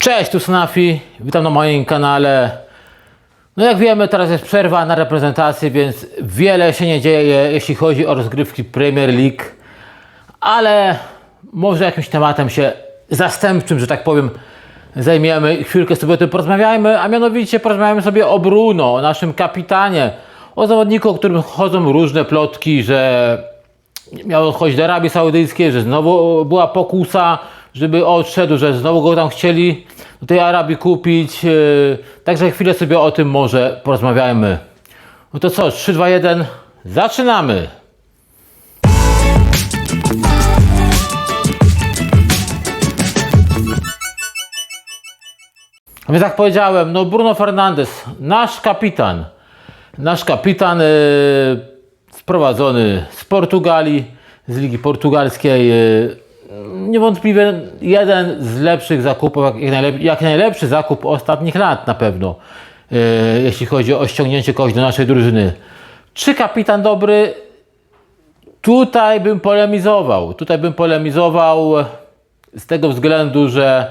Cześć, tu Snafi, witam na moim kanale. No jak wiemy, teraz jest przerwa na reprezentację, więc wiele się nie dzieje, jeśli chodzi o rozgrywki Premier League, ale może jakimś tematem się zastępczym, że tak powiem, zajmiemy chwilkę sobie o tym porozmawiajmy, a mianowicie porozmawiamy sobie o Bruno, o naszym kapitanie, o zawodniku, o którym chodzą różne plotki, że miał odchodzić do Arabii Saudyjskiej, że znowu była pokusa, żeby odszedł, że znowu go tam chcieli do tej Arabii kupić. Yy, Także chwilę sobie o tym może porozmawiajmy. No to co, 3, 2, 1, zaczynamy! A więc jak powiedziałem, no Bruno Fernandes, nasz kapitan, nasz kapitan yy, sprowadzony z Portugalii, z Ligi Portugalskiej, yy, niewątpliwie jeden z lepszych zakupów, jak, jak, najlep, jak najlepszy zakup ostatnich lat na pewno, yy, jeśli chodzi o ściągnięcie kogoś do naszej drużyny. Czy kapitan dobry? Tutaj bym polemizował. Tutaj bym polemizował z tego względu, że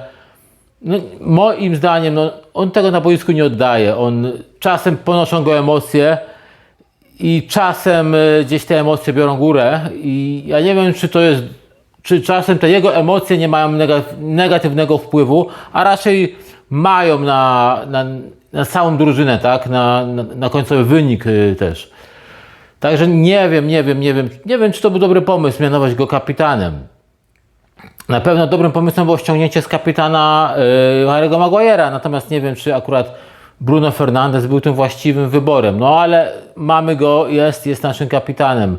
no, moim zdaniem no, on tego na boisku nie oddaje. On czasem ponoszą go emocje i czasem y, gdzieś te emocje biorą górę i ja nie wiem, czy to jest, czy czasem te jego emocje nie mają nega- negatywnego wpływu, a raczej mają na, na, na całą drużynę, tak? Na, na, na końcowy wynik y, też. Także nie wiem, nie wiem, nie wiem, nie wiem, czy to był dobry pomysł mianować go kapitanem. Na pewno dobrym pomysłem było ściągnięcie z kapitana yy, Harry'ego Maguire'a, natomiast nie wiem, czy akurat Bruno Fernandes był tym właściwym wyborem. No ale mamy go, jest, jest naszym kapitanem.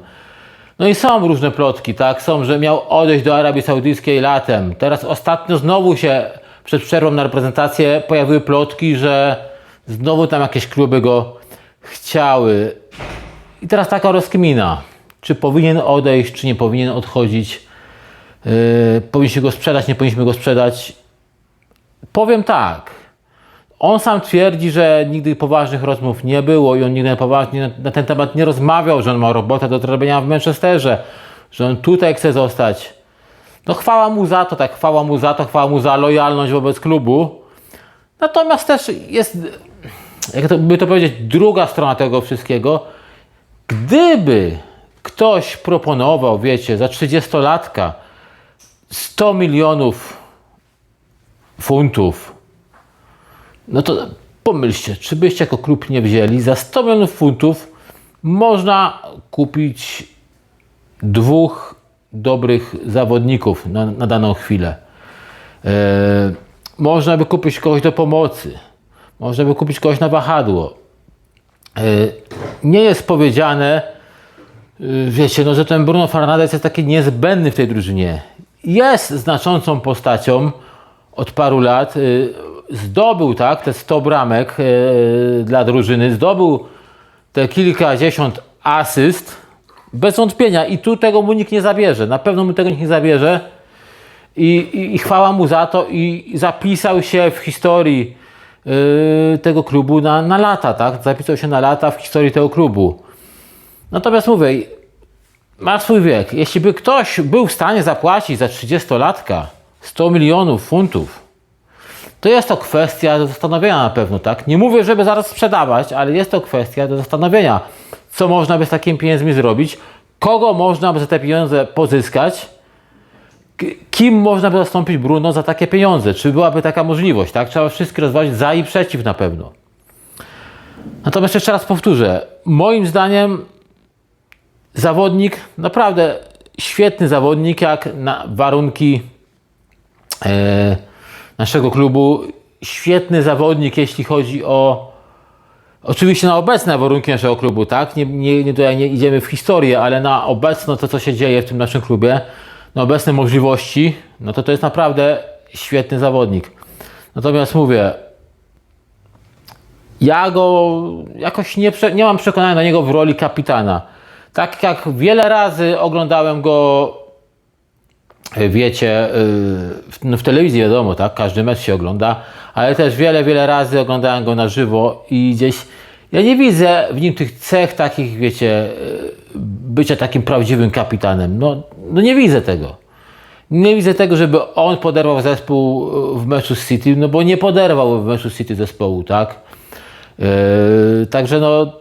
No i są różne plotki, tak? Są, że miał odejść do Arabii Saudyjskiej latem. Teraz ostatnio znowu się przed przerwą na reprezentację pojawiły plotki, że znowu tam jakieś kluby go chciały. I teraz taka rozkmina. Czy powinien odejść, czy nie powinien odchodzić? Yy, powinniśmy go sprzedać, nie powinniśmy go sprzedać. Powiem tak. On sam twierdzi, że nigdy poważnych rozmów nie było i on nigdy poważnie na, ten temat nie rozmawiał, że on ma robotę do zrobienia w Manchesterze, że on tutaj chce zostać. No chwała mu za to, tak, chwała mu za to, chwała mu za lojalność wobec klubu. Natomiast też jest, jak to, by to powiedzieć, druga strona tego wszystkiego. Gdyby ktoś proponował, wiecie, za 30-latka 100 milionów funtów, no to pomyślcie, czy byście jako klub nie wzięli, za 100 milionów funtów można kupić dwóch dobrych zawodników na, na daną chwilę. E, można by kupić kogoś do pomocy, można by kupić kogoś na wahadło. E, nie jest powiedziane, y, wiecie, no, że ten Bruno Fernandes jest taki niezbędny w tej drużynie. Jest znaczącą postacią od paru lat. y, Zdobył tak te 100 bramek y, dla drużyny, zdobył te kilkadziesiąt asyst bez wątpienia i tu tego mu nikt nie zabierze. Na pewno mu tego nikt nie zabierze. I, i, i chwała mu za to i zapisał się w historii y, tego klubu na, na lata, tak? Zapisał się na lata w historii tego klubu. Natomiast mówię, ma swój wiek. Jeśli by ktoś był w stanie zapłacić za 30-latka 100 milionów funtów, to jest to kwestia do zastanowienia na pewno, tak? Nie mówię, żeby zaraz sprzedawać, ale jest to kwestia do zastanowienia, co można by z takimi pieniędzmi zrobić, kogo można by za te pieniądze pozyskać, kim można by zastąpić Bruno za takie pieniądze, czy byłaby taka możliwość, tak? Trzeba wszystkie rozważyć za i przeciw na pewno. Natomiast jeszcze raz powtórzę, moim zdaniem zawodnik, naprawdę świetny zawodnik, jak na warunki e, naszego klubu. Świetny zawodnik, jeśli chodzi o oczywiście na obecne warunki naszego klubu, tak? Nie, nie, nie, tutaj nie idziemy w historię, ale na obecne to, co się dzieje w tym naszym klubie, na obecne możliwości, no to to jest naprawdę świetny zawodnik. Natomiast mówię, ja go jakoś nie, nie mam przekonania do niego w roli kapitana. Tak jak wiele razy oglądałem go, wiecie, y, w, no w telewizji wiadomo, tak, każdy mecz się ogląda, ale też wiele, wiele razy oglądałem go na żywo i gdzieś ja nie widzę w nim tych cech takich, wiecie, y, bycia takim prawdziwym kapitanem. No, no nie widzę tego. Nie widzę tego, żeby on poderwał zespół w meczu z City, no bo nie poderwał w meczu City zespołu, tak? Yy, także no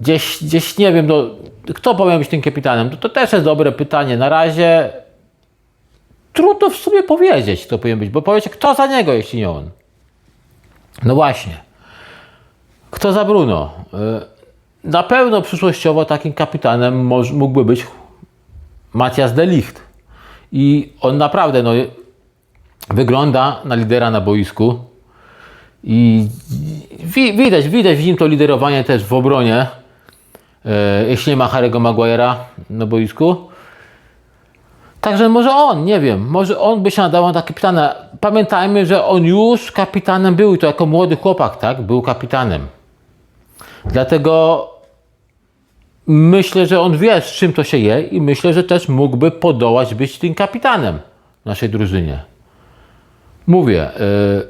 gdzieś, gdzieś nie wiem, no, kto powinien być tym kapitanem? To, to też jest dobre pytanie. Na razie trudno w sumie powiedzieć, kto powinien być, bo powiecie, kto za niego, jeśli nie on? No właśnie. Kto za Bruno? Y, Na pewno przyszłościowo takim kapitanem mógłby być Matthias de Ligt. I on naprawdę no, wygląda na lidera na boisku. I wi- widać, widać w nim to liderowanie też w obronie. E, jeśli nie ma Harry'ego Maguire'a na boisku. Także może on, nie wiem, może on by się nadawał na kapitana. Pamiętajmy, że on już kapitanem był i to jako młody chłopak, tak? Był kapitanem. Dlatego myślę, że on wie, z czym to się je i myślę, że też mógłby podołać być tym kapitanem w naszej drużynie. Mówię, yy,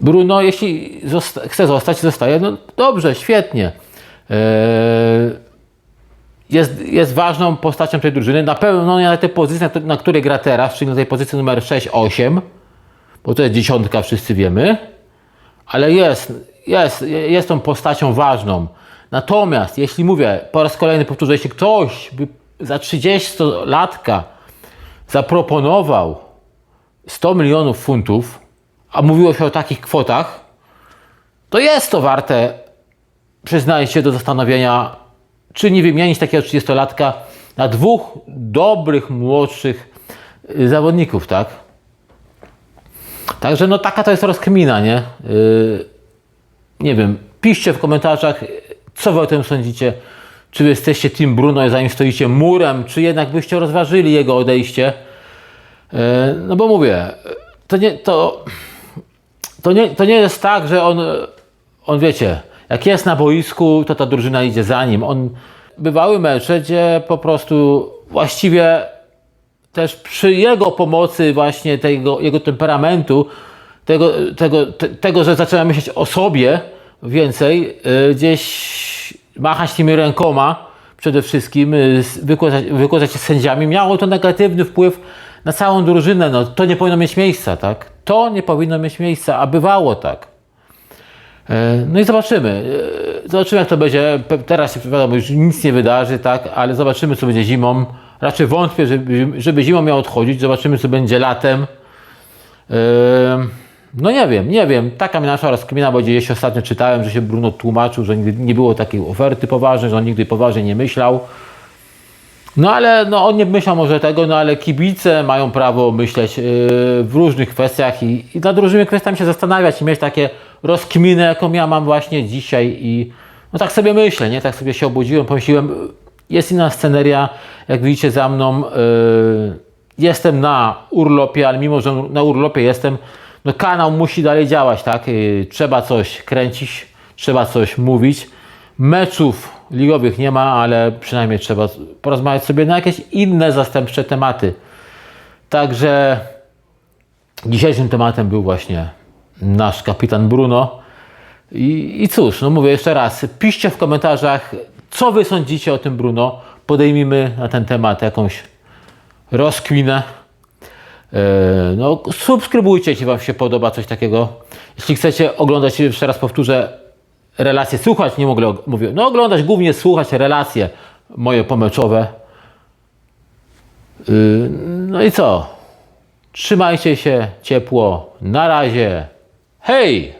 Bruno, jeśli zosta- chce zostać, zostaje, no dobrze, świetnie. Jest, jest ważną postacią tej drużyny. Na pewno nie na tej pozycji, na, na której gra teraz, czyli na tej pozycji numer 6-8, bo to jest dziesiątka, wszyscy wiemy, ale jest, jest, jest tą postacią ważną. Natomiast, jeśli mówię, po raz kolejny powtórzę, jeśli ktoś by za 30-latka zaproponował 100 milionów funtów, a mówiło się o takich kwotach, to jest to warte, przyznaję się, do zastanowienia, czy nie wymienić takiego 30-latka na dwóch dobrych, młodszych y, zawodników, tak? Także no taka to jest rozkmina, nie? Yy, nie wiem, piszcie w komentarzach, co wy o tym sądzicie. Czy jesteście Team Bruno i za nim stoicie murem, czy jednak byście rozważyli jego odejście? Yy, no bo mówię, to nie, to, to nie, to nie jest tak, że on, on wiecie, jak jest na boisku, to ta drużyna idzie za nim. On bywały mecze, gdzie po prostu właściwie też przy jego pomocy, właśnie tego, jego temperamentu, tego, tego, te, tego, że zaczyna myśleć o sobie więcej, y, gdzieś machać tymi rękoma przede wszystkim, y, s- wykładzać, wykładzać się sędziami, miało to negatywny wpływ na całą drużynę. No, to nie powinno mieć miejsca, tak? To nie powinno mieć miejsca, a bywało tak. E, No i zobaczymy. E, Zobaczymy, jak to będzie. Teraz się wiadomo, już nic nie wydarzy, tak, ale zobaczymy, co będzie zimą. Raczej wątpię, żeby, żeby zimą miał odchodzić. Zobaczymy, co będzie latem. E, No nie wiem, nie wiem. Taka nasza rozkmina, bo gdzieś ostatnio czytałem, że się Bruno tłumaczył, że nigdy nie było takiej oferty poważnej, że on nigdy poważnie nie myślał. No ale no, on nie myślał może tego, no ale kibice mają prawo myśleć yy, w różnych kwestiach i, i nad różnymi kwestiami się zastanawiać i mieć takie rozkminy, jaką ja mam właśnie dzisiaj i no tak sobie myślę, nie? Tak sobie się obudziłem, pomyślałem, jest inna sceneria, jak widzicie za mną, yy, jestem na urlopie, ale mimo, że na urlopie jestem, no kanał musi dalej działać, tak? Yy, trzeba coś kręcić, trzeba coś mówić. Meczów ligowych nie ma, ale przynajmniej trzeba porozmawiać sobie na jakieś inne zastępcze tematy. Także dzisiejszym tematem był właśnie nasz kapitan Bruno. I, I cóż, no mówię jeszcze raz, piszcie w komentarzach, co wy sądzicie o tym Bruno. Podejmijmy na ten temat jakąś rozkwinę. E, No, subskrybujcie, jeśli Wam się podoba coś takiego. Jeśli chcecie oglądać, jeszcze raz powtórzę, relacje, słuchać, nie mogę, mówię, no oglądać, głównie słuchać relacje moje pomeczowe. Yy, No i co? Trzymajcie się ciepło. Na razie. Hey,